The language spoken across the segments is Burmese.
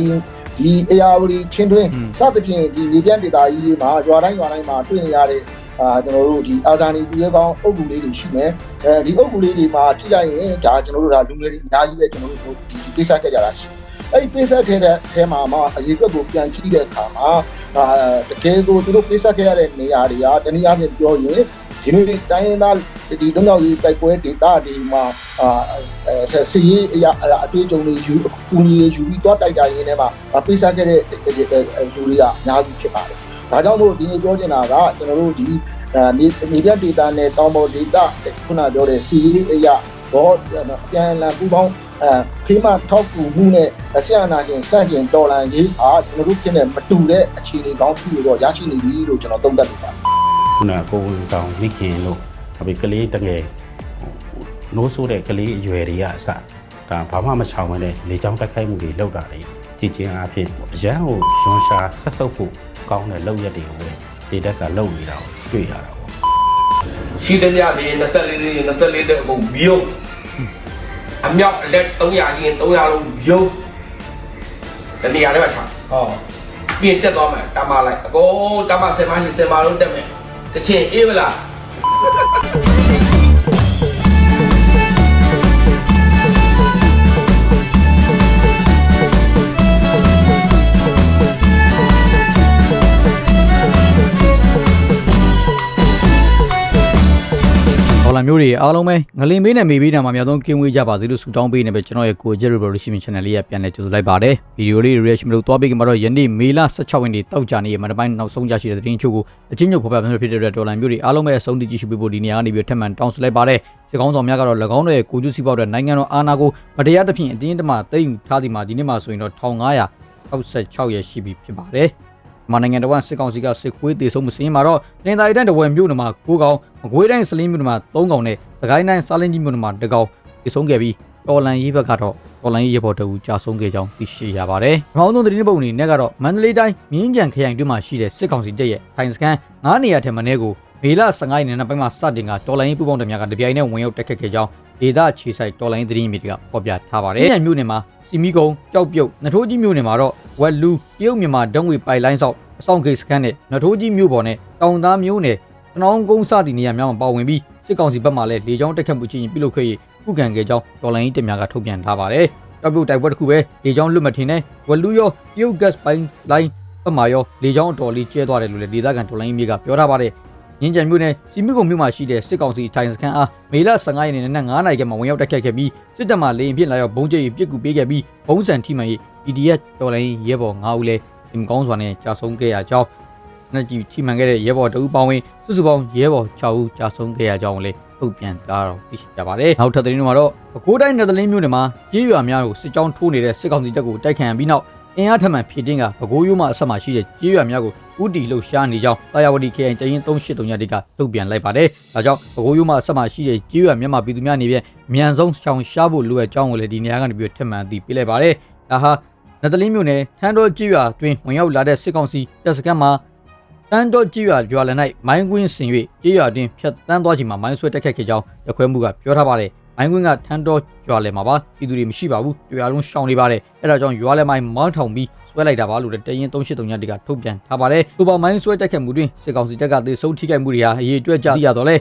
ဒီဒီအရာဝတီချင်းတွင်းစသဖြင့်ဒီလေပြန့်ဒေတာကြီးတွေမှာရွာတိုင်းရွာတိုင်းမှာတွေ့နေရတဲ့အာကျွန်တော်တို့ဒီအာဇာနည်သူရဲကောင်းအုပ်ကူလေးတွေရှိမယ်အဲဒီအုပ်ကူလေးတွေမှာထိလိုက်ရင်ဒါကျွန်တော်တို့ဒါလူငယ်တွေအများကြီးပဲကျွန်တော်တို့ဒီပိစခဲ့ကြတာရှိအဲ့ဒီပိစခဲ့တဲ့အဲမှာမှာအရေးအတွက်ကိုပြန်ကြည့်တဲ့အခါမှာအာတကယ်ကိုသူတို့ပိစခဲ့ရတဲ့နေရာတွေကတနည်းအားဖြင့်ပြောရင် ဒီနေ့တိုင်းရင်းသားဒီလုံလောက်ရေးတိုက်ပွဲဒေတာတွေမှာအာအဲစီရေးအရာအတွေ့အကြုံတွေယူအကူအညီတွေယူပြီးတော့တိုက်တာရင်းထဲမှာပိစခဲ့တဲ့လူတွေကအများကြီးဖြစ်ပါတယ်။ဒါကြောင့်မို့ဒီနေ့ပြောချင်တာကကျွန်တော်တို့ဒီအဲမြေပြဒေတာနဲ့တောင်ပေါ်ဒေတာခုနပြောတဲ့စီရေးအရာတော့ပြန်လည်ပူပေါင်းအဲဖေးမထောက်ကူမှုနဲ့ဆရာနာရှင်စန့်ကျင်တော်လန်ရေးအားကျွန်တော်တို့ဖြစ်နေမတူတဲ့အခြေအနေကောင်းတစ်ခုတော့ရရှိနေပြီလို့ကျွန်တော်သုံးသပ်လို့ပါတယ် ခုနကကိုဝင်ဆောင်မိခင်လို့အပေကလေးတငယ်နိုးဆိုးတဲ့ကလေးအရွယ်တွေကအစဒါဘာမှမချောင်မနဲ့လေချောင်းတက်ခိုက်မှုတွေလောက်တာလေကြည်ကျင်အားဖြင့်အရန်ကိုရွှန်ရှာဆက်ဆုပ်ဖို့ကောင်းတဲ့လောက်ရက်တွေကိုပဲဒေတက်ကလုံနေတာကိုတွေ့ရတာပေါ့ရှိသမျှလေး24လေး24တဲ့အကုန်မြုပ်အမြောက်အလက်300ရင်300လုံးမြုပ်တနေရာထဲမှာချဟောပြင်တက်သွားမယ်တမလိုက်အကုန်တမ10မရှိ10မလုံးတက်မယ် ကချင်အေးမလား ဒေါ်လာမျိုးတွေအားလုံးပဲငလင်မေးနဲ့မေးပြီးတာမှာအများဆုံးကင်းဝေးကြပါစေလို့ဆုတောင်းပေးနေပဲကျွန်တော်ရဲ့ကို Jerry Revolution Channel လေးကပြန်လည်ကြိုဆိုလိုက်ပါတယ်ဗီဒီယိုလေး reaction လို့တွားပေးကြမှာတော့ယနေ့မေလ16ရက်နေ့တောက်ကြနေ့မှာတစ်ပိုင်းနောက်ဆုံးရရှိတဲ့သတင်းချုပ်ကိုအချင်းချုပ်ဖော်ပြပြန်ဖြစ်တဲ့အတွက်ဒေါ်လာမျိုးတွေအားလုံးပဲအဆုံးထိကြည့်ရှုပေးဖို့ဒီနေရာကနေပြီးထပ်မံတောင်းဆိုလိုက်ပါတယ်စစ်ကောင်းဆောင်များကတော့၎င်းတို့ရဲ့ကိုကျူးစီပေါက်တဲ့နိုင်ငံတော်အာဏာကိုမတရားသဖြင့်အတင်းအဓမ္မသိမ်းယူထားသည်မှာဒီနေ့မှာဆိုရင်တော့1566ရက်ရှိပြီဖြစ်ပါတယ် မြန်မာနိုင်ငံတော်ကစစ်ကောင်စီကစစ်ခွေးတေဆုံးမစင်းမှာတော့တင်သာရီတိုင်းတဝယ်မြို့နယ်မှာ9ကောင်မကွေးတိုင်းစလင်းမြို့နယ်မှာ3ကောင်နဲ့သခိုင်းတိုင်းစာလင်းကြီးမြို့နယ်မှာ1ကောင်တေဆုံးခဲ့ပြီးတော်လန်ရေးဘက်ကတော့တော်လန်ရေးရေပေါ်တူကြာဆုံးခဲ့ကြောင်းသိရှိရပါတယ်။မောင်းသုံးသတင်းပုံအနေနဲ့ကတော့မန္တလေးတိုင်းမြင်းကြံခရိုင်တွင်းမှာရှိတဲ့စစ်ကောင်စီတပ်ရဲ့ထိုင်စခန်း9နေရာထဲမှာနေကိုမေလ15ရက်နေ့နောက်ပိုင်းမှာစတင်ကတော်လန်ရေးပူပေါင်းတများကတပြိုင်နက်ဝင်ရောက်တက်ခတ်ခဲ့ကြောင်းဒေသခြေဆိုင်တော်လိုင်းသတင်းမီဒီယာဖော်ပြထားပါတယ်။မြန်မြို့နယ်မှာစီမီကုံကြောက်ပြုတ်နှထိုးကြီးမြို့နယ်မှာတော့ဝက်လူတရုတ်မြန်မာဒုံငွေပိုင်လိုင်းဆောက်အဆောင်ဂိတ်စခန်းနဲ့နထိုးကြီးမြို့ပေါ်နဲ့တောင်သားမြို့နယ်တနောင်းကုန်းစသည့်နေရာများမှာပါဝင်ပြီးစစ်ကောင်စီဘက်မှလည်းလေကြောင်းတက်ခတ်မှုချင်းပြုလုပ်ခဲ့၍ခုခံခဲ့ကြောင်းတော်လိုင်းတပ်များကထုတ်ပြန်ထားပါတယ်။ကြောက်ပြုတ်တိုက်ပွဲတစ်ခုပဲလေကြောင်းလွတ်မထင်တဲ့ဝက်လူရောတရုတ်ဂတ်ပိုင်လိုင်းဘက်မှရောလေကြောင်းအတော်လေးကျဲသွားတယ်လို့လည်းဒေသခံတော်လိုင်းမြေကပြောထားပါတယ်။ငင်းကြံမြို့နယ်စီမီကုံမြို့မှာရှိတဲ့စစ်ကောင်စီထိုင်စခန်းအားမေလ15ရက်နေ့နဲ့9နာရီခန့်မှာဝင်ရောက်တိုက်ခတ်ခဲ့ပြီးစစ်တပ်မှလေရင်ဖြင့်လာရောက်ဘုံကျဲပြီးပြစ်ကူပေးခဲ့ပြီးဘုံစံထိမှန်၍ PDF တော်လိုင်းရဲဘော်9ဦးလည်းဒီမကောင်းစွာနဲ့ကြာဆုံးခဲ့ရကြောင်းနှစ်ကြည့်ထိမှန်ခဲ့တဲ့ရဲဘော်2ဦးပေါင်းဝင်စုစုပေါင်းရဲဘော်6ဦးကြာဆုံးခဲ့ရကြောင်းလည်းထုတ်ပြန်ထားတော့သိရှိကြပါတယ်။နောက်ထပ်သတင်းတွေမှာတော့အကိုးတိုင်းနယ်သာလင်းမြို့နယ်မှာကြေးရွာများကိုစစ်ကြောင်းထိုးနေတဲ့စစ်ကောင်စီတပ်ကိုတိုက်ခံရပြီးနောက်အင်အားထမှန်ဖြည့်တင်းကပဲခူးရိုးမှအဆက်မှာရှိတဲ့ကြေးရွာများကိုဥတီလှုပ်ရှားနေကြောင်းတာယာဝတီ KN တရင်383ညတိကတုတ်ပြန်လိုက်ပါတယ်။ဒါကြောင့်ပဲခူးရိုးမှအဆက်မှာရှိတဲ့ကြေးရွာမြန်မာပြည်သူများအနေဖြင့်အမြန်ဆုံးရှောင်ရှားဖို့လိုအပ်ကြောင်းကိုလည်းဒီနေရာကနေပြီးထပ်မံအသိပေးလိုက်ပါတယ်။ဒါဟာ နတ်တလင်းမြို့နယ်ထန်းတော်ကြေးရွာတွင်ဝင်ရောက်လာတဲ့စစ်ကောင်စီတပ်စခန်းမှာတန်းတော်ကြေးရွာရွာလ၌မိုင်းကွင်းဆင်၍ကြေးရွာတွင်ဖြတ်တန်းသွားချိန်မှာမိုင်းဆွဲတက်ခတ်ခဲ့ကြောင်းရခွဲမှုကပြောထားပါတယ်။မိုင်းကွင်းကထန်းတော်ရွာလယ်မှာပါပြည်သူတွေမရှိပါဘူး။ရွာလုံးရှောင်နေပါတယ်။အဲဒါကြောင့်ရွာလယ်မိုင်းမောင်းထောင်ပြီးဆွဲလိုက်တာပါလို့လည်းတရင်383ညတိကထုတ်ပြန်ထားပါတယ်။စူပါမိုင်းဆွဲတက်ခတ်မှုတွင်စစ်ကောင်စီတပ်ကသေဆုံးထိခိုက်မှုတွေဟာအရေးအတွက်ကြသိရတော့လဲ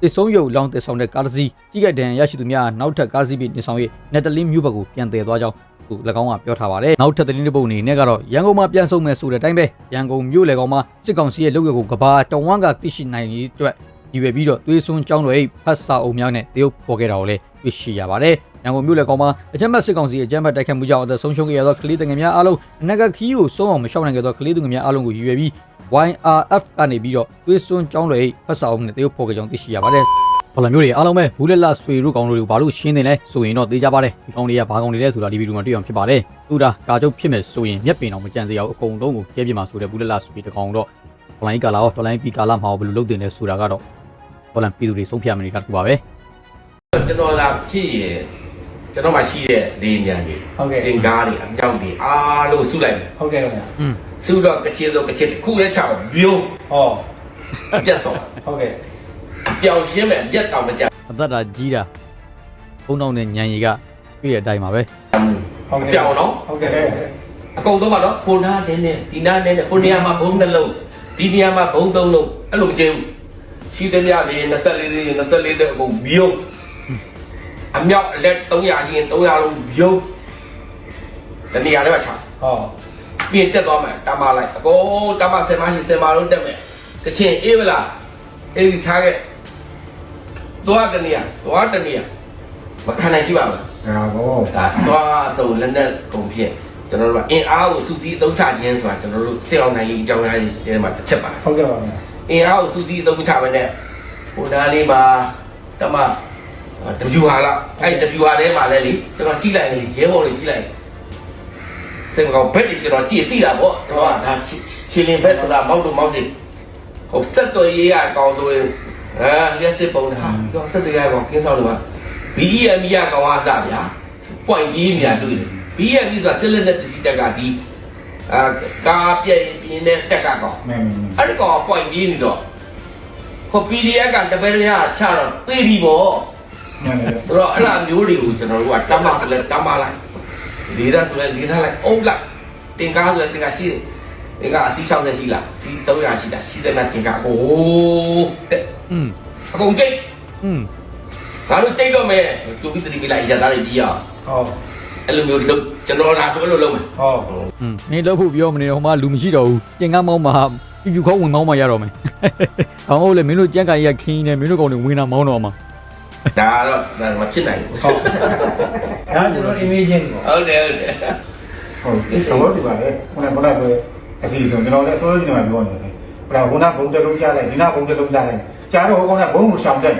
သေဆုံးရုပ်လောင်းသေဆောင်တဲ့ကားတစ်စီးကြီးကဒဏ်ရရှိသူများနောက်ထပ်ကားစီးပြီးတင်ဆောင်၍နက်တလင်းမြို့ဘက်ကိုပြန်တည်သွားကြောင်း သူ၎င်းကပြောထားပါတယ်။နောက်ထပ်သတင်းတစ်ပုဒ်အနေနဲ့ကတော့ရန်ကုန်မှာပြန်ဆုံးမယ်ဆိုတဲ့အတိုင်းပဲရန်ကုန်မြို့လေကောင်မှာစစ်ကောင်စီရဲ့လုပ်ရကိုကဘာတဝန်းကသိရှိနိုင်ရေးအတွက်ဒီပဲပြီးတော့သွေးစွန်းကြောင်းတွေဖတ်စာအုပ်များနဲ့တရုတ်ပေါ်ခဲ့တာကိုလည်းတွေ့ရှိရပါတယ်။ရန်ကုန်မြို့လေကောင်မှာအကြမ်းဖက်စစ်ကောင်စီအကြမ်းဖက်တိုက်ခတ်မှုကြောင့်အသက်ဆုံးရှုံးခဲ့ရသောကလေးတငယ်များအားလုံးအနက်ကခီးကိုဆုံးအောင်မရှောင်နိုင်ခဲ့သောကလေးသူငယ်များအားလုံးကိုရည်ရွယ်ပြီး YRF ကနေပြီးတော့သွေးစွန်းကြောင်းတွေဖတ်စာအုပ်နဲ့တရုတ်ပေါ်ခဲ့ကြောင်းသိရှိရပါတယ်။ ဘာလို့မျိုးတွေအားလုံးပဲဘူးလက်လာဆွေတို့ကောင်တို့ကိုဘာလို့ရှင်းနေလဲဆိုရင်တော့သိကြပါတယ်ဒီကောင်တွေကဘာကောင်တွေလဲဆိုတာဒီဗီဒီယိုမှာတွေ့အောင်ဖြစ်ပါတယ်သူဒါကာကျုပ်ဖြစ်မယ်ဆိုရင်မျက်ပင်အောင်မကြံစေရအောင်အကုန်လုံးကိုကျဲပြမှာဆိုတဲ့ဘူးလက်လာဆွေတကောင်တော့ဒလိုင်းကာလာရောဒလိုင်းပီကာလာမှာဘယ်လိုလုပ်တင်လဲဆိုတာကတော့ဟောလန်ပြည်သူတွေဆုံးဖြတ်မနေတာတူပါပဲကျွန်တော်လာဖြစ်ရင်ကျွန်တော်မှရှိတဲ့လေမြန်တွေဟုတ်ကဲ့တင်ကားတွေအမြောက်တွေအားလုံးစုလိုက်မယ်ဟုတ်ကဲ့ခင်ဗျာอืมစုတော့ကချင်ဆိုကချင်တစ်ခုလည်းချအောင်မြုံဟောအပြတ်ဆုံးဟုတ်ကဲ့အ ပြောင်ရှင်းမယ်အပြတ်တောင်မကြအသက်တာကြီးတာဘုံတောင်းတဲ့ညံရီကပြည့်တဲ့အတိုင်းပါပဲဘူးဟုတ်အကဲ့ပြောင်နော်ဟုတ်ကဲ့အကုန်တော့မှာနော်ဖိုနာနင်းနေဒီနာနင်းနေဟိုနေရာမှာဘုံနှလုံးဒီနေရာမှာဘုံသုံးလုံးအဲ့လိုမကျင်းဘူးရှိတဲ့ရလေး24လေး24တဲ့အကုန်မြုပ်အမြောက်အလက်300ရှင်300လုံးမြုပ်တနေရာလေးမှာချဟောပြင်တက်သွားမယ်တာမလိုက်အကုန်တာမဆယ်မရှိဆယ်မလုံးတက်မယ်ကချင်အေးမလားအေးထားခဲ့ သွားတနေရာသွားတနေရာမခံနိုင်ရှိပါဘူးဒါဘောဒါသွားစုံလက်နဲ့ကုန်ဖြစ်ကျွန်တော်တို့ကအင်အားကိုစုစည်းအသုံးချခြင်းဆိုတာကျွန်တော်တို့စေအောင်နိုင်ရေးအကြောင်းအရာတွေထဲမှာတစ်ချက်ပါဟုတ်ကဲ့ပါဗျာအင်အားကိုစုစည်းအသုံးချပဲနဲ့ဟိုနားလေးမှာတမတပြူဟာလားအဲ့တပြူဟာထဲမှာလဲလေကျွန်တော်ကြည့်လိုက်လေရဲဘော်တွေကြည့်လိုက်စင်ကောင်ဘက်တွေကျွန်တော်ကြည့်သိတာပေါ့ကျွန်တော်ကဒါချီလင်ဘက်ဆိုတာမောက်လို့မောက်စီဟိုဆက်တော်ရေးရအကောင်ဆိုရင် အဲလက်စစ်ပုံတာကျွန်တော်ဆက်တော်ရအကောင်ကင်းဆောင်လို့ပါ BEM ရကောင်အားစားဗျာ point ကြီးနေရတွေ့တယ် BEM ဆိုတာဆက်လက်နဲ့ပစ္စည်းတက်ကဒီအာစကာပြည့်ပြင်းတဲ့တက်ကကောင်မဲမဲမဲအဲ့ဒီကောင်က point ကြီးနေတော့ဟို PDF ကတပည့်ရချတော့သိပြီပေါ့မဲမဲဆိုတော့အဲ့လိုမျိုးတွေကိုကျွန်တော်တို့ကတမ်းမဆိုလဲတမ်းမလိုက်လေးရဆိုလဲလေးထားလိုက်အုပ်လိုက်တင်ကားဆိုလဲတင်ကားရှိတယ် တင်ကားအစီ60ရှိလားစီ300ရှိတာရှိတဲ့နဲ့တင်ကားအိုးတဲ့ อืม အကုန်ကျိတ် อืม ငါတို့ကျိတ်တော့မယ်ကျုပ်ပြီးတတိပိလိုက်ရသားတွေကြီးအောင် ဟော အဲ့လိုမျိုးတွေလုပ်ကျွန်တော်လာဆိုအဲ့လိုလုပ်မယ် ဟော อืมနေလို့ဖို့ပြောမနေတော့ဟိုမှာလူမရှိတော့ဘူးတင်ကားမောင်းမှာပြူခေါင်းဝင်မောင်းမှာရတော့မယ်။အောင်ဟုတ်လေမင်းတို့ကြံ့ကန်ရခင်းနေမင်းတို့ကောင်တွေဝင်တာမောင်းတော့မှာ ဒါတော့ဒါမဖြစ်နိုင်ဘူး ဟုတ်ဒါကျွန်တော် imagine ပေါ့ ဟုတ်တယ်ဟုတ်တယ် ဟုတ်ဒီသဘောတူပါလေခုနကဘုရားပြော အစီအစဉ်ကျွန်တော်လည်းအစိုးရကြီးကပြောနေတယ်ပထမခုနဘုံတလုံးကြားလိုက်ဒီနာဘုံတလုံးကြားလိုက်ကြားတော့ဟိုကောင်ကဘုံကိုရှောင်တယ်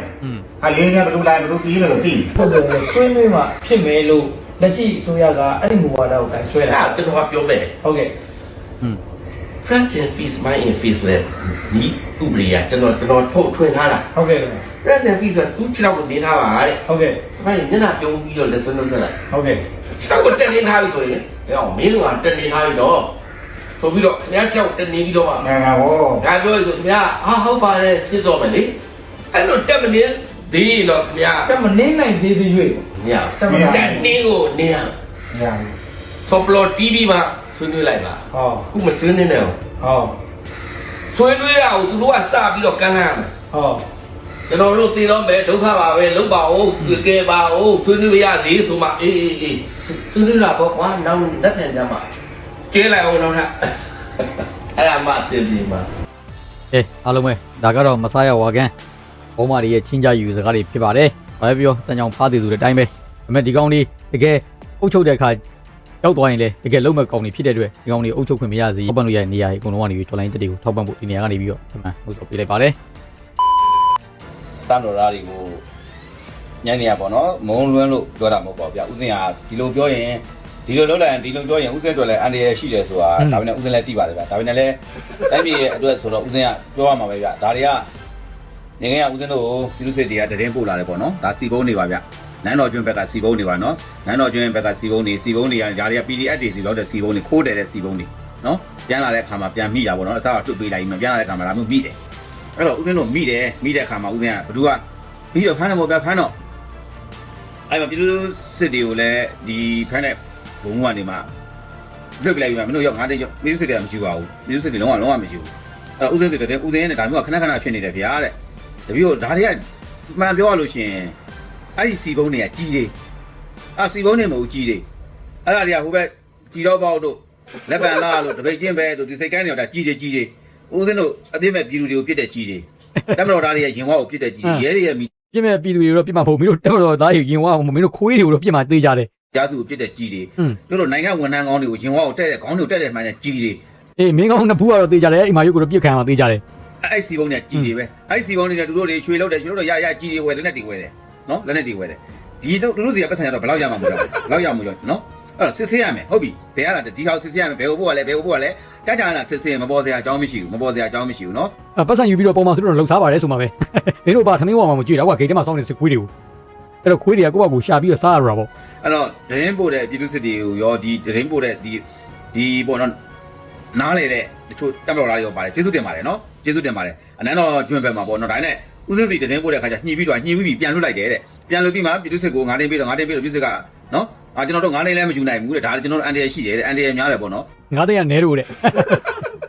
အလေးနဲ့ဘလူလိုက်ဘလူပြီးတယ်လို့ပြီးဟုတ်တယ်ဆွေးနွေးမှဖြစ်မယ်လို့လက်ရှိအစိုးရကအဲ့ဒီမူဝါဒကိုတိုင်ဆွဲလာကျွန်တော်ကပြောမယ်ဟုတ်ကဲ့ press in fees my in fees လဲဒီဥပဒေကကျွန်တော်ကျွန်တော်ထုတ်ထွင်ထားတာဟုတ်ကဲ့ press in fees ကသူ့ခြေထောက်ကိုနေထားပါတဲ့ဟုတ်ကဲ့စပိုင်းညနာပြုံးပြီးတော့လက်စွပ်လုပ်ဆက်လိုက်ဟုတ်ကဲ့ခြေထောက်ကိုတက်နေထားပြီဆိုရင်အဲ့အောင်မင်းတို့ကတက်နေထားပြီတော့ ဆိုပြီးတော့ခင်ဗျားခြေထောက်တက်နေပြီးတော့မှနာနာဟောဒါပြောရဆိုခင်ဗျားဟာဟုတ်ပါတယ်ဖြစ်တော့မယ်လေအဲ့လိုတက်မနေသေးရင်တော့ခင်ဗျားကမနေနိုင်သေးသေးရွေ့မရဘူးတက်နေကိုနေရညာဆော့ပလော် TV မှာဆွေးနွေးလိုက်ပါဟောခုမဆွေးနွေးနဲ့ဘူးဟောဆွေးနွေးရအောင်သူတို့ကစပြီးတော့ကမ်းလှမ်းရမယ်ဟောကျွန်တော်တို့သိတော့မယ်ဒုက္ခပါပဲလုံးပါဦးကဲပါဦးဆွေးနွေးရသေးဆိုမှအေးအေးအေးဆွေးနွေးတာပေါ့ကွာနောက်လက်ထန်ကြမှာ ကျဲလိုက်အောင်တော့ထအဲ့ဒါမှအစီအစဉ်မှာအေးအားလုံးပဲဒါကတော့မစားရဝါကန်ဘောမာတွေရဲ့ချင်းကြယူစကားတွေဖြစ်ပါတယ်ဘာပဲပြောတန်ကြောင်ဖားတည်သူတွေအတိုင်းပဲဒါပေမဲ့ဒီကောင်လေးတကယ်အုပ်ချုပ်တဲ့အခါရောက်သွားရင်လေတကယ်လုံးမဲ့ကောင်တွေဖြစ်တဲ့အတွက်ဒီကောင်လေးအုပ်ချုပ်ခွင့်မရစေထောက်ပံ့လို့ရတဲ့နေရာတွေအကုန်လုံးကနေပြီး online တက်တွေကိုထောက်ပံ့ဖို့ဒီနေရာကနေပြီးတော့အမှန်ဟုတ်ဆိုပေးလိုက်ပါတယ်တန်တော်သားတွေကိုညနေရပေါ့နော်မုံလွန်းလို့ပြောတာမဟုတ်ပါဘူးဗျဥစဉ်ကဒီလိုပြောရင် ဒီလိုလုပ်လိုက်ရင်ဒီလိုပြောရင်ဥစဉ်အတွက်လည်းအန်ဒီရရှိတယ်ဆိုတာဒါပေမဲ့ဥစဉ်လည်းတိပါတယ်ဗျဒါပေမဲ့လည်းတိုင်းပြည်ရဲ့အတွက်ဆိုတော့ဥစဉ်ကပြောရမှာပဲဗျဒါတွေကနေငယ်ကဥစဉ်တို့ပြည်သူစစ်တွေကတည်င်းပို့လာတယ်ပေါ့နော်ဒါစီကုန်းနေပါဗျနန်းတော်ကျွန်းဘက်ကစီကုန်းနေပါနော်နန်းတော်ကျွန်းဘက်ကစီကုန်းနေစီကုန်းနေရဓာတွေက PDF တွေစီလောက်တဲ့စီကုန်းနေခိုးတယ်တဲ့စီကုန်းနေနော်ပြန်လာတဲ့အခါမှာပြန်မိတာပေါ့နော်အစားကတွတ်ပေးလိုက်ပြီးမှပြန်လာတဲ့အခါမှာဒါမျိုးမိတယ်အဲ့တော့ဦးဇင်းတို့မိတယ်မိတဲ့အခါမှာဦးဇင်းကဘသူကပြီးတော့ဖမ်းတယ်ပေါ့ဗျာဖမ်းတော့အဲ့မှာပြည်သူစစ်တွေကိုလည်းဒီဖမ်းတဲ့ ဘုံကနေမှလွတ်ပြလိုက်ပြီးမှမင်းတို့ရောက်ငါတဲ့ရောက်ပြည်သူစစ်တွေကမရှိပါဘူးပြည်သူစစ်တွေလုံးဝလုံးဝမရှိဘူးအဲ့တော့ဦးဇင်းတွေတဲ့ဦးဇင်းနဲ့ဒါမျိုးကခဏခဏဖြစ်နေတယ်ဗျာတဲ့တပည့်တို့ဒါတွေကမှန်ပြောရလို့ရှိရင်အဲ့ဒီစီဘုံတွေကကြီးတယ်အဲ့စီဘုံတွေမဟုတ်ကြီးတယ်အဲ့ဒါတွေကဟိုဘက်ကြီးတော့ပေါ့တို့လက်ပံလာလို့တပိတ်ချင်းပဲတို့ဒီစိတ်ကန်းတွေတော့ကြီးတယ်ကြီးတယ်ဦးဇင်းတို့အပြစ်မဲ့ပြည်သူတွေကိုပြစ်တဲ့ကြီးတယ်တမတော်သားတွေရဲ့ရင်ဝါကိုပြစ်တဲ့ကြီးရဲတွေရဲ့မိပြစ်မဲ့ပြည်သူတွေတော့ပြစ်မှာမဟုတ်မင်းတို့တက်မတော်သားကြီးရင်ဝါမင်းတို့ခွေးတွေကိုတော့ပြစ်မှာသေးကြတယ် ကြားသူကိုပြစ်တဲ့ကြီးတွေอืมတို့တို့နိုင်ငံဝန်ထမ်းကောင်းတွေကိုရင်ဝါကိုတက်တဲ့ခေါင်းတွေကိုတက်တဲ့မှန်တဲ့ကြီးတွေအေးမင်းကောင်းနှစ်ဖူးကတော့သေးကြတယ်အိမ်မှာရုပ်ကိုတော့ပြစ်ခံမှာသေးကြတယ်အဲ့စီဘုံတွေကကြီးတွေပဲအဲ့စီဘုံတွေကတို့တို့တွေရွှေလောက်တယ်ရွှေလောက်တော့ရရကြီးတွေဝယ်လက်နဲ့တွေဝယ်တယ်နော်လက်နဲ့တွေဝယ်တယ်ဒီတို့တို့စီကပတ်စံရတော့ဘယ်လောက်ရမှာမဟုတ်ဘူးဘယ်လောက်ရမှာရောနော်အဲ့တော့စစ်ဆေးရမယ်ဟုတ်ပြီဘယ်ရတာဒီဟောက်စစ်ဆေးရမယ်ဘယ်ဟိုဘို့ကလဲဘယ်ဟိုဘို့ကလဲကြားကြရတာစစ်ဆေးမပေါ်စရာအကြောင်းမရှိဘူးမပေါ်စရာအကြောင်းမရှိဘူးနော်အပတ်စံယူပြီးတော့ပုံမှန်သူတို့လှုပ်ရှားပါတယ်ဆိုမှပဲမင်းတို့ဘာထမင်းဝါမှာမကြည့်တော့ကွာဂိတ်ထဲမှာစောင်းနေစစ်ခွေးတွေကို အဲ့တော့ခွေးတွေကကိုယ့်ဘာကိုရှာပြီးတော့စားရတာပေါ့အဲ့တော့ဒရင်ပို့တဲ့ပြည်သူစစ်တွေကိုရောဒီဒရင်ပို့တဲ့ဒီဒီပေါ့နော်နားလေတဲ့တချို့တပ်မတော်သားတွေရောပါတယ်ကျေးဇူးတင်ပါတယ်နော်ကျေးဇူးတင်ပါတယ်အနန်းတော်ကျွန်းဘက်မှာပေါ့နော်ဒါနဲ့ဦးစင်းစီဒရင်ပို့တဲ့ခါကျညှိပြီးတော့ညှိပြီးပြန်လွတ်လိုက်တယ်တဲ့ပြန်လွတ်ပြီးမှပြည်သူစစ်ကိုငါးတင်းပြီးတော့ငါးတင်းပြီးတော့ပြည်သူစစ်ကနော်အာကျွန်တော်တို့ငါးနေလည်းမယူနိုင်ဘူးတဲ့ဒါကျွန်တော်တို့အန်တရရှိတယ်တဲ့အန်တရများတယ်ပေါ့နော်ငါးသိန်းကနဲလို့တဲ့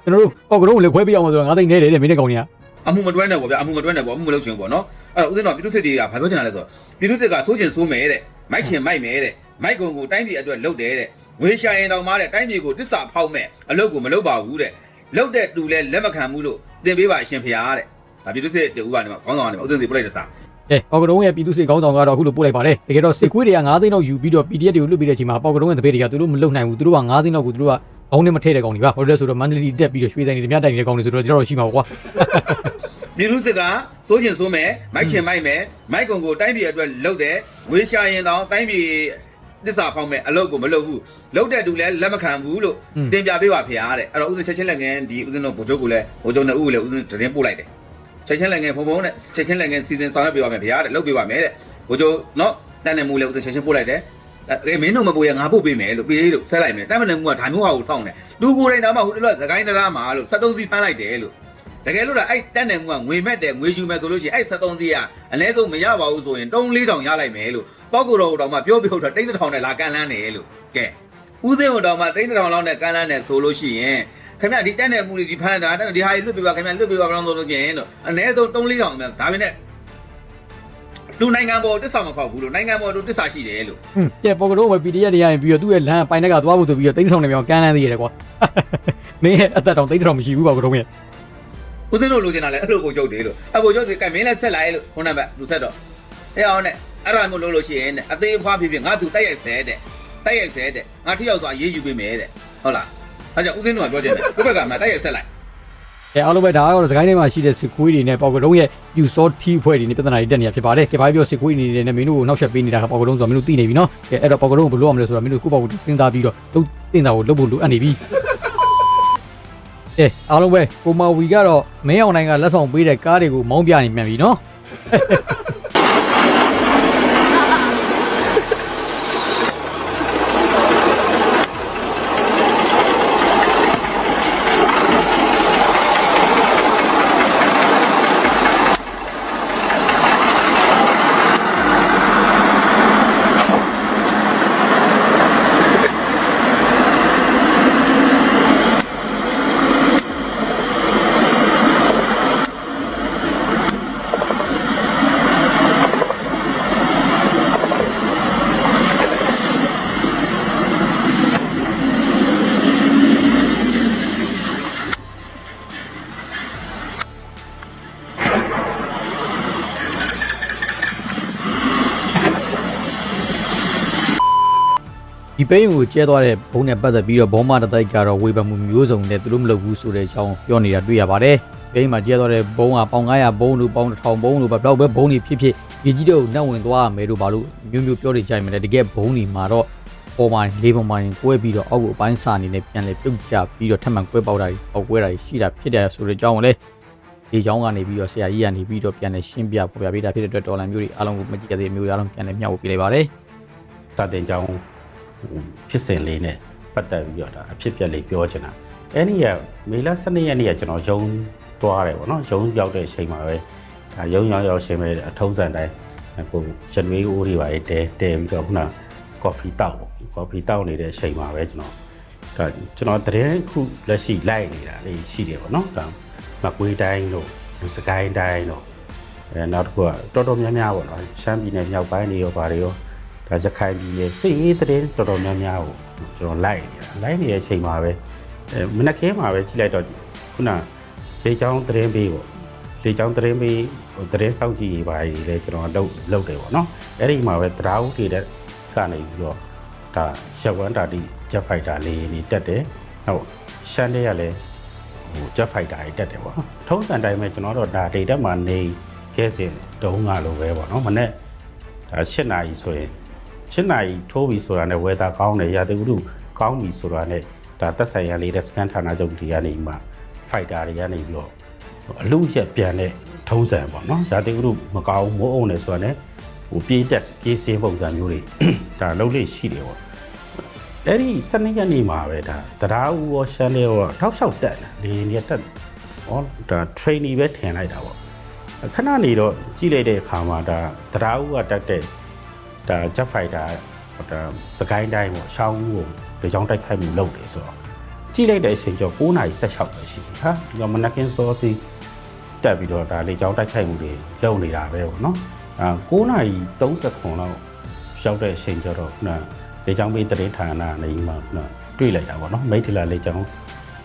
ကျွန်တော်တို့ပေါကရုံးကိုလည်းခွဲပေးအောင်ဆိုတော့ငါးသိန်းနဲတယ်တဲ့မင်းတဲ့ကောင်ကြီးက အမှုမတွဲနဲ့ပေါ့ဗျာအမှုမတွဲနဲ့ပေါ့အမှုမလုပ်ချင်ဘူးပေါ့နော်အဲ့တော့ဦးဇင်းတော်ပြည်သူစစ်တွေကဘာပြောချင်တာလဲဆိုတော့ပြည်သူစစ်ကစိုးချင်စိုးမယ်တဲ့မိုက်ချင်မိုက်မယ်တဲ့မိုက်ကုံကိုတိုင်းပြည်အတွက်လုပ်တယ်တဲ့ငွေရှာရင်တောင်မှတဲ့တိုင်းပြည်ကိုတစ္ဆာဖောက်မဲ့အလုပ်ကိုမလုပ်ပါဘူးတဲ့လုပ်တဲ့တူလဲလက်မခံဘူးလို့သင်ပေးပါအရှင်ဖျားတဲ့ဒါပြည်သူစစ်တူကနေမှာခေါင်းဆောင်ကနေမှာဦးဇင်းစီပြလိုက်တဲ့စာအဲပေါကရုံးရဲ့ပြည်သူစစ်ကောင်းဆောင်ကတော့အခုလိုပို့လိုက်ပါတယ်တကယ်တော့စစ်ခွေးတွေက9သိန်းလောက်ယူပြီးတော့ PDF တွေကိုလွတ်ပြီးတဲ့အချိန်မှာပေါကရုံးရဲ့တပည့်တွေကသူတို့မလုံနိုင်ဘူးသူတို့က9သိန်းလောက်ကိုသူတို့က အောင်းနဲ့မထည့်တဲ့ကောင်တွေပါဘာလို့လဲဆိုတော့မန္တလေးတက်ပြီးတော့ရွှေဆိုင်တွေမြတ်တိုင်နေတဲ့ကောင်တွေဆိုတော့ကျွန်တော်တို့ရှိမှာပေါ့ကွာပြည်သူစစ်ကစိုးချင်စိုးမယ်မိုက်ချင်မိုက်မယ်မိုက်ကုံကိုတိုင်းပြည်အတွက်လုပ်တယ်ငွေရှာရင်တောင်တိုင်းပြည်တစ္ဆာဖောက်မဲ့အလုပ်ကိုမလုပ်ဘူးလုပ်တဲ့တူလဲလက်မခံဘူးလို့တင်ပြပေးပါဖျားတဲ့အဲ့တော့ဦးဇင်းချက်ချင်းလက်ငန်းဒီဦးဇင်းတို့ဗိုလ်ချုပ်ကိုလည်းဗိုလ်ချုပ်နှစ်ဦးကိုလည်းဦးဇင်းတင်းပို့လိုက်တယ်ချက်ချင်းလည်းငယ်ဖုံဖုံနဲ့ချက်ချင်းလည်းငယ်စီစဉ်ဆောင်ရွက်ပေးပါမယ်ဗျာတဲ့လုပ်ပေးပါမယ်တဲ့ဘိုးကျိုးနော်တန်တယ်မူလည်းဦးချက်ချင်းပို့လိုက်တယ် အဲမင်းတို့မပို့ရငါပို့ပေးမယ်လို့ပေးလို့ဆက်လိုက်မယ်တမ်းမနေမှုကဒါမျိုးဟာကိုစောင့်တယ်လူကိုယ်တိုင်တော့မှဟိုတလောသကိုင်းတရားမှာလို့73စီးဖမ်းလိုက်တယ်လို့တကယ်လို့လားအဲ့တန်တယ်မှုကငွေမဲ့တယ်ငွေယူမဲ့ဆိုလို့ရှိရင်အဲ့73စီးကအနည်းဆုံးမရပါဘူးဆိုရင်3 4တောင်ရလိုက်မယ်လို့ပောက်ကိုတော်တော်မှပြောပြောတော့တိတ်တောင်နဲ့လာကန်လန်းတယ်လို့ကဲဦးစင်းတော်မှတိတ်တောင်လောက်နဲ့ကန်လန်းတယ်ဆိုလို့ရှိရင်ခင်ဗျဒီတက်တဲ့မှုတွေဒီဖမ်းတာဒီဟာကြီးလွတ်ပေးပါခင်ဗျလွတ်ပေးပါဘယ်လိုဆိုလို့ကျင်တော့အ ਨੇ ဆုံး3 4တောင်ဒါပေမဲ့ သူနိုင်ငံပေါ်တစ္ဆာမဖောက်ဘူးလို့နိုင်ငံပေါ်သူတစ္ဆာရှိတယ်လို့ဟွန်းကဲပေါကရုံးရဲ့ PDF တွေရရင်ပြီးတော့သူ့ရဲ့လမ်းပိုင်တဲ့ကသွားဖို့ဆိုပြီးတော့တိန်းထောင်နေပြောင်းကန်းလန်းသေးရတယ်ကွာမင်းရဲ့အသက်တောင်တိန်းထောင်မရှိဘူးပေါကရုံးရဲ့ဦးစင်းတို့လိုချင်တာလဲအဲ့လိုကိုကြုတ်တယ်လို့အကိုကျုပ်စီကမင်းလဲဆက်လိုက်လို့ခုနကလူဆက်တော့အဲ့အောင်နဲ့အဲ့ဒါမျိုးလုပ်လို့ရှိရင်အသေးအဖွားဖြစ်ဖြစ်ငါသူတိုက်ရိုက်ဆဲတဲ့တိုက်ရိုက်ဆဲတဲ့ငါထိရောက်စွာရေးယူပေးမယ်တဲ့ဟုတ်လားဒါကြောင့်ဦးစင်းတို့ကပြောချင်တယ်ကိုယ့်ဘက်ကမှတိုက်ရိုက်ဆက်လိုက် အဲအားလုံးပဲဒါကတော့စကိုင်းထဲမှာရှိတဲ့စစ်ခွေးတွေနဲ့ပေါကရုံးရဲ့ပြူစောထီဖွဲ့တွေနဲ့ပြဿနာတွေတက်နေတာဖြစ်ပါတယ်ကဲဘာပြောစစ်ခွေးတွေနဲ့မင်းတို့ကိုနောက်ဆက်ပေးနေတာကပေါကရုံးဆိုတော့မင်းတို့သိနေပြီနော်ကဲအဲ့တော့ပေါကရုံးကိုဘယ်လိုရမလဲဆိုတော့မင်းတို့ကိုယ့်ဘောက်ကိုစဉ်းစားပြီးတော့လုံးတင်တာကိုလုပ်ဖို့လိုအပ်နေပြီအဲအားလုံးပဲကိုမဝီကတော့မင်းအောင်နိုင်ကလက်ဆောင်ပေးတဲ့ကားတွေကိုမောင်းပြနေမြန်ပြီနော် ဒီပိန်းကိုကျဲသွားတဲ့ဘုံနဲ့ပတ်သက်ပြီးတော့ဘောမတတိုက်ကတော့ဝေဖန်မှုမျိုးစုံနဲ့သူတို့မလုပ်ဘူးဆိုတဲ့အကြောင်းပြောနေတာတွေ့ရပါတယ်။ပိန်းမှာကျဲသွားတဲ့ဘုံကပေါင်900ဘုံလို့ပေါင်1000ဘုံလို့ဘယ်တော့ပဲဘုံတွေဖြစ်ဖြစ်ဒီကြီးတို့နှက်ဝင်သွားရမယ်လို့ဘာလို့မျိုးမျိုးပြောနေကြိုင်မယ်တကယ်ဘုံတွေမှာတော့ပေါ်မှာလေးပုံမှာကွဲပြီးတော့အောက်ကိုအပိုင်းစာအနေနဲ့ပြန်လဲပြုတ်ကျပြီးတော့ထပ်မံကွဲပေါက်တာတွေပေါက်ကွဲတာတွေရှိတာဖြစ်တယ်ဆိုတဲ့အကြောင်းကိုလည်းဒီအကြောင်းကနေပြီးတော့ဆရာကြီးကနေပြီးတော့ပြန်လဲရှင်းပြပေါ်ပြပေးတာဖြစ်တဲ့အတွက်ဒေါ်လာမျိုးတွေအားလုံးကိုမကြည့်ရသေးမျိုးတွေအားလုံးပြန်လဲမျှဝေပေးလိုက်ပါတယ်စာတင်ကြောင်း ဖြစ်စဉ်လေးနဲ့ပတ်သက်ပြီးတော့ဒါအဖြစ်ပြက်လေးပြောချင်တာအဲ့ဒီကမေလ12ရက်နေ့ကကျွန်တော်ရုံသွားတယ်ပေါ့နော်ရုံရောက်တဲ့အချိန်မှာပဲဒါရုံရောက်ရောက်ရှင်ပဲအထုံးစံတိုင်းကိုရနွေးအိုးတွေပါတဲတဲပြီးတော့ခုနကော်ဖီတောက်ကော်ဖီတောက်နေတဲ့အချိန်မှာပဲကျွန်တော်ဒါကျွန်တော်တရင်ခုလက်ရှိလိုက်နေတာလေးရှိတယ်ပေါ့နော်ဒါမကွေးတိုင်းတို့စကိုင်းတိုင်းတို့အဲနောက်တစ်ခုကတော်တော်များများပေါ့နော်ရှမ်းပြည်နယ်မြောက်ပိုင်းတွေရောဗာတွေရော ဒါရခိုင်ပြည်နယ်စစ်ရေးသတင်းတော်တော်များများကိုကျွန်တော်လိုက်နေတာလိုက်နေတဲ့အချိန်မှာပဲအဲမနက်ခင်းမှာပဲကြည့်လိုက်တော့ခုနလေချောင်းသတင်းပေးပေါ့လေချောင်းသတင်းပေးဟိုသတင်းစောင့်ကြည့်ရေးပါလေကျွန်တော်လုပ်လုပ်တယ်ပေါ့နော်အဲ့ဒီမှာပဲတရားဥတွေတဲ့ကနေပြီးတော့ဒါရက်ဝမ်တာတီဂျက်ဖိုက်တာလေးနေတက်တယ်ဟုတ်ရှမ်းတဲ့ကလည်းဟိုဂျက်ဖိုက်တာကြီးတက်တယ်ပေါ့နော်ထုံးစံတိုင်းပဲကျွန်တော်တို့ဒါဒေတာမှာနေခဲ့စဉ်တုံးကလိုပဲပေါ့နော်မနေ့ဒါ၈နာရီဆိုရင် ရှင်းနိုင်ထိုးပြီဆိုတာနဲ့ဝယ်တာကောင်းတယ်ရာသီဥတုကောင်းပြီဆိုတာနဲ့ဒါသက်ဆိုင်ရာလေးတဲ့စကန်ဌာနချုပ်တွေကနေမှဖိုက်တာတွေကနေပြီးတော့အလူရက်ပြန်တဲ့ထုံးစံပေါ့နော်ရာသီဥတုမကောင်းမိုးအောင်နေဆိုတာနဲ့ဟိုပြေးတက်ပြေးစင်းပုံစံမျိုးတွေဒါလုံးလေးရှိတယ်ပေါ့အဲ့ဒီစနေရက်နေ့မှာပဲဒါတရားဦးရောရှမ်းလေးရောထောက်လျှောက်တက်တယ်လေနေတက်ဟောဒါ trainee ပဲထင်လိုက်တာပေါ့ခဏနေတော့ကြည့်လိုက်တဲ့အခါမှာဒါတရားဦးကတက်တဲ့ ဒါ jet fighter ဟိုဒါစကိုင်းတိုင်းပေါ့ရှောင်းဦးကိုလေကြောင်းတိုက်ခိုက်မှုလုပ်တယ်ဆိုတော့ကြည့်လိုက်တဲ့အချိန်ကျော်9:16ပဲရှိပြီဟာဒီကမနက်ခင်းစောစီတက်ပြီးတော့ဒါလေကြောင်းတိုက်ခိုက်မှုတွေလုပ်နေတာပဲပေါ့နော်အာ9:30လောက်ရောက်တဲ့အချိန်ကျော်တော့ခုနလေကြောင်းပေးတရေဌာနနေမှာခုနတွေ့လိုက်တာပေါ့နော်မိထလာလေကြောင်း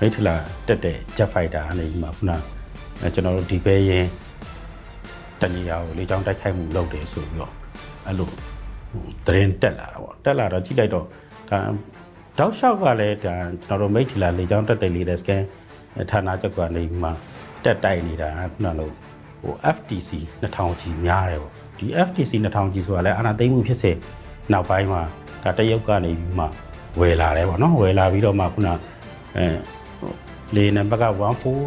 မိထလာတက်တဲ့ jet fighter နေမှာခုနအဲကျွန်တော်တို့ဒီဘဲရင်တနေရာကိုလေကြောင်းတိုက်ခိုက်မှုလုပ်တယ်ဆိုပြီးတော့အဲ့လိုဟို တရင်တက်လာတာပေါ့တက်လာတော့ကြည့်လိုက်တော့ဒါတောက်လျှောက်ကလည်းဒါကျွန်တော်တို့မိတ်ထီလာလေချောင်းတက်တဲ့လေးတဲ့ scan ဌာနချက်ကနေမှတက်တိုက်နေတာခုနလိုဟို FTC 2000ကြီးများတယ်ပေါ့ဒီ FTC 2000ကြီးဆိုတာလည်းအာနာသိမ့်မှုဖြစ်စေနောက်ပိုင်းမှာဒါတရုတ်ကနေပြီးမှဝယ်လာတယ်ပေါ့နော်ဝယ်လာပြီးတော့မှခုနအဲဟိုလေနံပါတ်က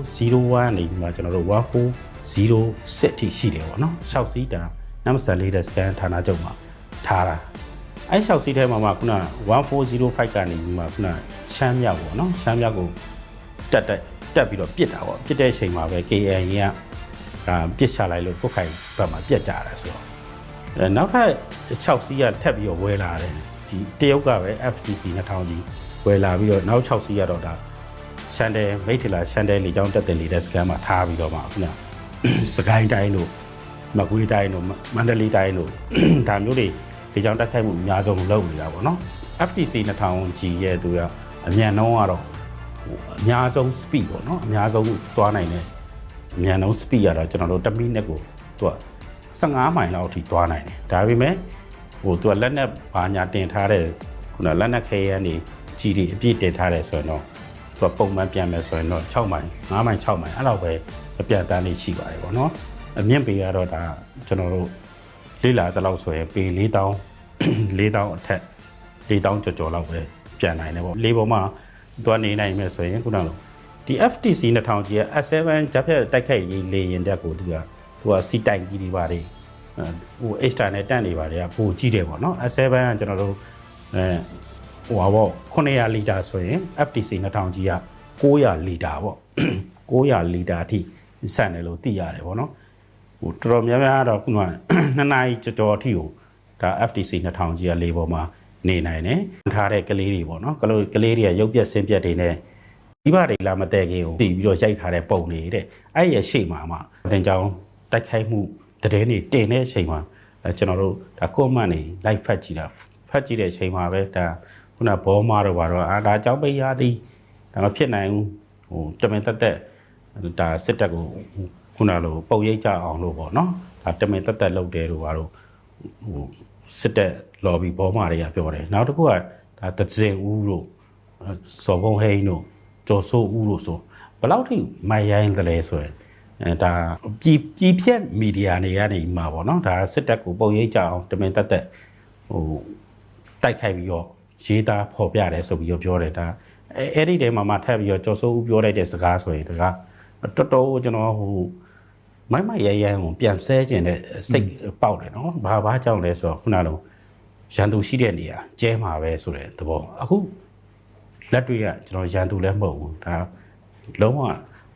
1401နေပြီးမှကျွန်တော်တို့1406ထိရှိတယ်ပေါ့နော်6စီးတာနံပါတ်လေးတဲ့ scan ဌာနချုပ်မှာ ထားတာအဲ့လျှောက်စီးထဲမှာမှခုန1405ကနေပြီးမှခုနရှမ်းမြောက်ပေါ့နော်ရှမ်းမြောက်ကိုတက်တက်တက်ပြီးတော့ပြစ်တာပေါ့ပြစ်တဲ့အချိန်မှာပဲ KN ကဒါပြစ်ချလိုက်လို့ကုတ်ခိုင်ဘက်မှာပြက်ကြတယ်ဆိုတော့အဲနောက်ထပ်6စီးကထပ်ပြီးတော့ဝယ်လာတယ်ဒီတရုတ်ကပဲ FTC 2000ကြီးဝယ်လာပြီးတော့နောက်6စီးကတော့ဒါရှန်တယ်မိတ်ထလာရှန်တယ်လေကြောင်းတက်တယ်လေတဲ့စကန်မှာထားပြီးတော့မှခုနစကိုင်းတိုင်းတို့မကွေးတိုင်းတို့မန္တလေးတိုင်းတို့ဒါမျိုးတွေ ဒီကြောင်တက်ခိုက်မှုအများဆုံးလုပ်နေတာပေါ့နော် FTC 2000G ရဲ့သူကအမြန်နှုန်းကတော့ဟိုအများဆုံး speed ပေါ့နော်အများဆုံးသွားနိုင်တယ်အမြန်နှုန်း speed ကတော့ကျွန်တော်တို့1မိနစ်ကိုသူက15မိုင်လောက်အထိသွားနိုင်တယ်ဒါပေမဲ့ဟိုသူကလက်နဲ့ဘာညာတင်ထားတဲ့ခုနလက်နဲ့ခဲရန်နေကြီးတွေအပြည့်တင်ထားတယ်ဆိုရင်တော့သူကပုံမှန်ပြန်မယ်ဆိုရင်တော့6မိုင်9မိုင်6မိုင်အဲ့လောက်ပဲအပြတ်တန်းလေးရှိပါတယ်ပေါ့နော်အမြင့်ပေကတော့ဒါကျွန်တော်တို့ လေးလာတဲ့လောက်ဆိုရင်ပေ4000 4000အထက်4000ကျော်ကျော်လောက်ပဲပြန်နိုင်တယ်ပေါ့လေးပေါ်မှာသွားနေနိုင်မယ်ဆိုရင်ခုနကလိုဒီ FTC 2000ကြီးက S7 ဂျက်ဖြတ်တိုက်ခိုက်ရေးလေရင်တက်ကိုသူကသူကစီတိုင်ကြီးတွေပါတယ်ဟို extra နဲ့တန့်နေပါတယ်ကပိုကြီးတယ်ပေါ့နော် S7 ကကျွန်တော်တို့အဲဟိုပါပေါ့900လီတာဆိုရင် FTC 2000ကြီးက900လီတာပေါ့900လီတာအထိဆန့်တယ်လို့သိရတယ်ပေါ့နော် ဟိုတော်တော်များများကတော့ခုနကနှစ်နာရီကြော်ကြော်အထိကိုဒါ FTC 2000ကြီးကလေးပေါ်မှာနေနိုင်တယ်ထားတဲ့ကလေးတွေပေါ့နော်ကလေးကလေးတွေကရုပ်ပြက်ဆင်းပြက်တွေနဲ့ဒီဘတွေလာမတဲ့ခင်ကိုပြီးပြီးတော့ရိုက်ထားတဲ့ပုံတွေတဲ့အဲ့ရဲ့ရှေ့မှာမှတင်ကြောင်တိုက်ခိုက်မှုတည်နေတင်တဲ့အချိန်မှာအဲကျွန်တော်တို့ဒါ comment တွေ live ဖတ်ကြည့်တာဖတ်ကြည့်တဲ့အချိန်မှာပဲဒါခုနဘောမာတော့ပါတော့အာဒါကြောင့်ပိတ်ရသည်ဒါမဖြစ်နိုင်ဘူးဟိုတမင်တက်တက်ဒါစစ်တပ်ကို ခုနလိုပုံရိပ်ကြအောင်လို့ပေါ့နော်ဒါတမင်တက်တက်လုပ်တယ်လို့ပါတော့ဟိုစစ်တက် lobby ဘောမာတွေကပြောတယ်နောက်တစ်ခုကဒါတဇင်ဦးတို့အဲစော်ဘုံဟိန်းတို့ကျော်စိုးဦးတို့ဆိုဘယ်လောက်ထိမိုင်ရိုင်းတယ်လဲဆိုရင်အဲဒါပြည်ပြည်ဖြတ်မီဒီယာတွေကနေမှာပေါ့နော်ဒါစစ်တပ်ကိုပုံရိပ်ကြအောင်တမင်တက်တက်ဟိုတိုက်ခိုက်ပြီးတော့ရေးသားဖော်ပြတယ်ဆိုပြီးတော့ပြောတယ်ဒါအဲအဲ့ဒီတဲမှာမှထပ်ပြီးတော့ကျော်စိုးဦးပြောလိုက်တဲ့စကားဆိုရင်ဒါကတော်တော်ကျွန်တော်ဟို မိုက်မိုက်ရဲရဲကိုပြန်ဆဲခြင်းတဲ့စိတ်ပေါက်တယ်နော်ဘာဘာကြောင့်လဲဆိုတော့ခုနကရန်သူရှိတဲ့နေရာကျဲမှာပဲဆိုတဲ့သဘောအခုလက်တွေကကျွန်တော်ရန်သူလည်းမဟုတ်ဘူးဒါလုံးဝ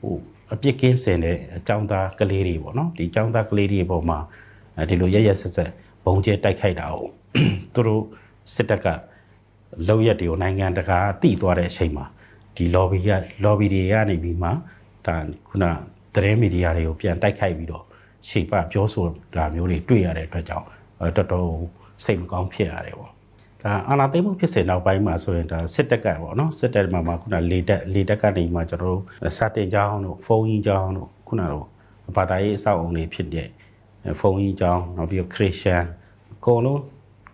ဟိုအပြစ်ကင်းစင်တဲ့အကြောင်းသားကလေးတွေပေါ့နော်ဒီအကြောင်းသားကလေးတွေပေါ်မှာဒီလိုရရဆက်ဆက်ဘုံကျဲတိုက်ခိုက်တာ哦သူတို့စစ်တပ်ကလောက်ရက်တွေကိုနိုင်ငံတကာတိသွားတဲ့အချိန်မှာဒီ lobby က lobby တွေကနေပြီးမှဒါခုန သတင်းမီဒီယာတွေကိုပြန်တိုက်ခိုက်ပြီးတော့ရှေ့ပပြောဆိုတာမျိုးတွေတွေ့ရတဲ့အတွက်ကြောင့်တော်တော်စိတ်မကောင်းဖြစ်ရတယ်ပေါ့ဒါအာနာသိမှုဖြစ်စေနောက်ပိုင်းမှာဆိုရင်ဒါစစ်တပ်ကပေါ့နော်စစ်တပ်မှာမှာခုနလေတက်လေတက်ကနေမှကျွန်တော်တို့စာတင်ကြောင်းတို့ဖုန်းကြီးကြောင်းတို့ခုနတို့ဘာသာရေးအဆောက်အုံတွေဖြစ်တဲ့ဖုန်းကြီးကြောင်းနောက်ပြီးတော့ခရစ်ယာန်အကုန်လုံး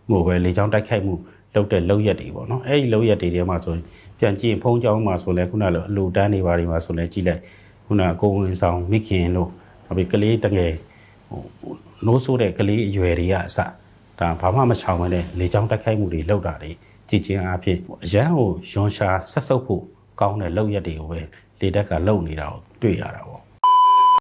ငိုပဲလေကြောင်းတိုက်ခိုက်မှုလုပ်တဲ့လောက်ရက်တွေပေါ့နော်အဲ့ဒီလောက်ရက်တွေထဲမှာဆိုရင်ပြန်ကြည့်ဖုန်းကြောင်းမှာဆိုလဲခုနလိုအလူတန်းတွေပါတွေမှာဆိုလဲကြည့်လိုက် ခုနအကုန်ဝင်ဆောင်မိခင်တို့နောက်ပြီးကလေးတငယ်ဟိုနိုးဆိုးတဲ့ကလေးအရွယ်တွေကအစဒါဘာမှမချောင်မနဲ့လေကြောင်းတိုက်ခိုက်မှုတွေလုပ်တာတွေကြည်ချင်းအားဖြင့်အရန်ကိုယွန်ရှာဆက်ဆုပ်ဖို့ကောင်းတဲ့လောက်ရက်တွေကိုပဲလေတက်ကလုပ်နေတာကိုတွေ့ရတာပေါ့